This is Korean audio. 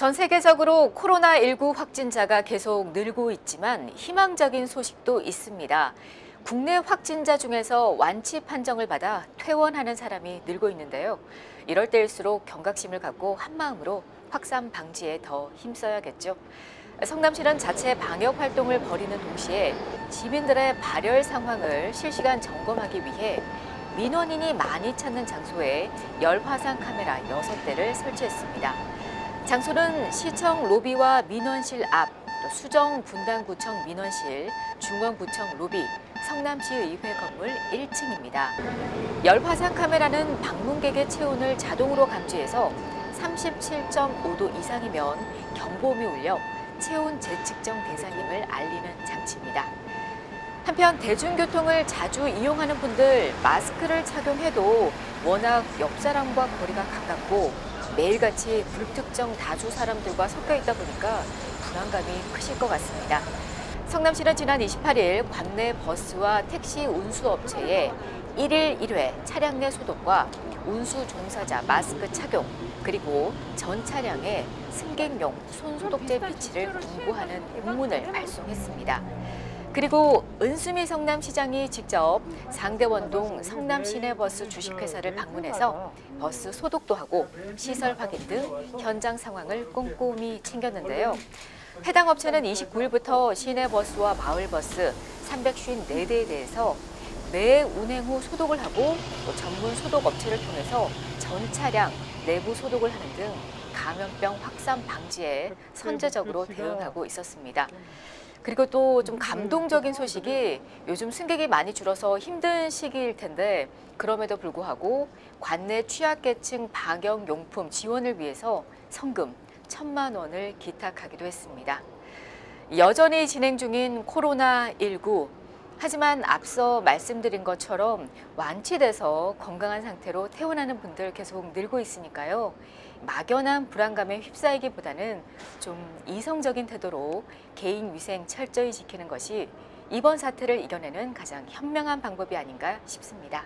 전 세계적으로 코로나19 확진자가 계속 늘고 있지만 희망적인 소식도 있습니다. 국내 확진자 중에서 완치 판정을 받아 퇴원하는 사람이 늘고 있는데요. 이럴 때일수록 경각심을 갖고 한마음으로 확산 방지에 더 힘써야겠죠. 성남시는 자체 방역 활동을 벌이는 동시에 시민들의 발열 상황을 실시간 점검하기 위해 민원인이 많이 찾는 장소에 열화상 카메라 6대를 설치했습니다. 장소는 시청 로비와 민원실 앞, 또 수정 분당구청 민원실, 중원구청 로비, 성남시의회 건물 1층입니다. 열화상 카메라는 방문객의 체온을 자동으로 감지해서 37.5도 이상이면 경보음이 울려 체온 재측정 대상임을 알리는 장치입니다. 한편 대중교통을 자주 이용하는 분들 마스크를 착용해도 워낙 옆 사람과 거리가 가깝고 매일같이 불특정 다수 사람들과 섞여 있다 보니까 불안감이 크실 것 같습니다. 성남시는 지난 28일 관내 버스와 택시 운수업체에 1일 1회 차량 내 소독과 운수 종사자 마스크 착용 그리고 전 차량에 승객용 손소독제 비치를 공고하는 공문을 발송했습니다. 그리고 은수미 성남시장이 직접 상대원동 성남시내버스 주식회사를 방문해서 버스 소독도 하고 시설 확인 등 현장 상황을 꼼꼼히 챙겼는데요. 해당 업체는 29일부터 시내버스와 마을버스 354대에 대해서 매 운행 후 소독을 하고 또 전문 소독 업체를 통해서 전 차량 내부 소독을 하는 등 감염병 확산 방지에 선제적으로 대응하고 있었습니다. 그리고 또 좀 감동적인 소식이 요즘 승객이 많이 줄어서 힘든 시기일 텐데 그럼에도 불구하고 관내 취약계층 방역 용품 지원을 위해서 성금 천만 원을 기탁하기도 했습니다. 여전히 진행 중인 코로나 19 하지만 앞서 말씀드린 것처럼 완치돼서 건강한 상태로 퇴원하는 분들 계속 늘고 있으니까요. 막연한 불안감에 휩싸이기보다는 좀 이성적인 태도로 개인 위생 철저히 지키는 것이 이번 사태를 이겨내는 가장 현명한 방법이 아닌가 싶습니다.